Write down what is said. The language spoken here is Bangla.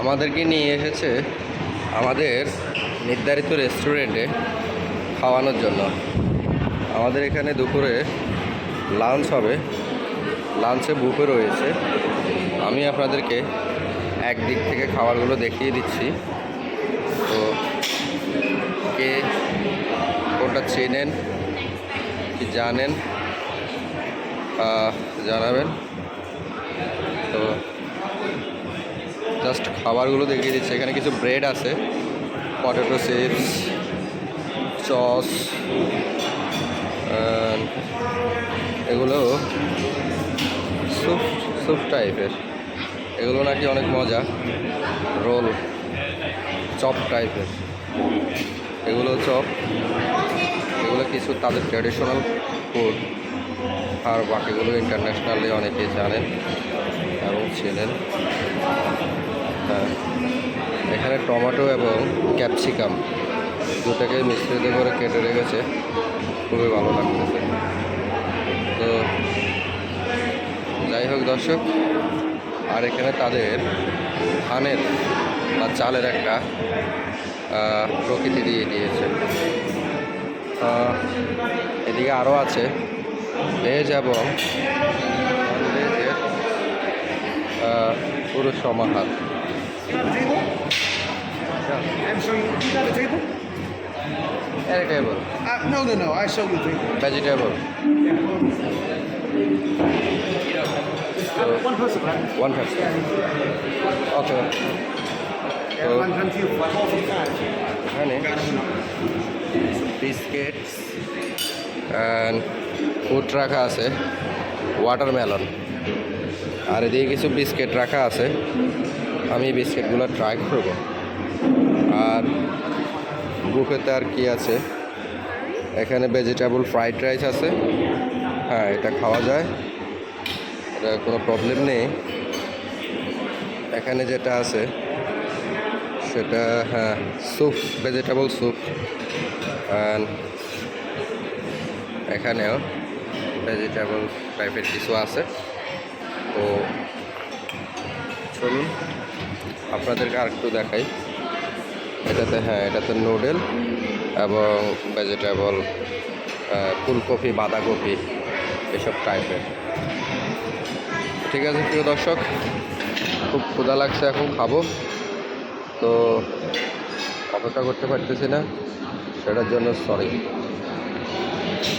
আমাদেরকে নিয়ে এসেছে আমাদের নির্ধারিত রেস্টুরেন্টে খাওয়ানোর জন্য। আমাদের এখানে দুপুরে লাঞ্চ হবে। লাঞ্চে বুফে রয়েছে। আমি আপনাদেরকে একদিক থেকে খাবারগুলো দেখিয়ে দিচ্ছি। তো কে কোনটা চেনেন, কি জানেন জানাবেন। জাস্ট খাবারগুলো দেখিয়ে দিচ্ছে। এখানে কিছু ব্রেড আছে, পটেটো চিপস, সস এগুলো স্যুপ স্যুপ টাইপের। এগুলো নাকি অনেক মজা, রোল, চপ টাইপের। এগুলো চপ, এগুলো কিছু তাদের ট্র্যাডিশনাল ফুড আর বাকিগুলো ইন্টারন্যাশনালি অনেকে জানেন এবং ছিলেন এখানে টমেটো এবং ক্যাপসিকাম দুটাকে মিশ্রিত করে কেটে রেখেছে। খুবই ভালো লাগতেছে। তো যাই হোক দর্শক, আর এখানে তাদের ধানের বা চালের একটা প্রকৃতি দিয়ে দিয়েছে। এদিকে আরও আছে ভেজ এবং ভেজের পুরো সমাহার। So you you got a table? Vegetable Uh, no, no, no. I show you the table. Vegetable One person, right? One percent okay Yeah, one country for coffee time. এখানে বিস্কিটস অ্যান্ড ফুড রাখা আছে ওয়াটারমেলন আর এদিকে কিছু বিস্কিট রাখা আছে আমি বিস্কিটগুলো ট্রাই করব আর বুফেতে আর কি আছে? এখানে ভেজিটেবল ফ্রাইড রাইস আছে। হ্যাঁ এটা খাওয়া যায়। এটা কোনো প্রবলেম নেই। এখানে যেটা আছে, সেটা হ্যাঁ স্যুপ ভেজিটেবল স্যুপ এখানেও ভেজিটেবল টাইপের কিছু আছে। তো চলুন, আপনাদেরকে আরেকটু দেখাই। এটাতে হ্যাঁ এটাতে নুডেল এবং ভেজিটেবল ফুলকপি, বাঁধাকপি এসব টাইপের ঠিক আছে, প্রিয় দর্শক, খুব ক্ষুধা লাগছে এখন খাব। তো অপেক্ষা করতে পারতেছি না, সেটার জন্য সরি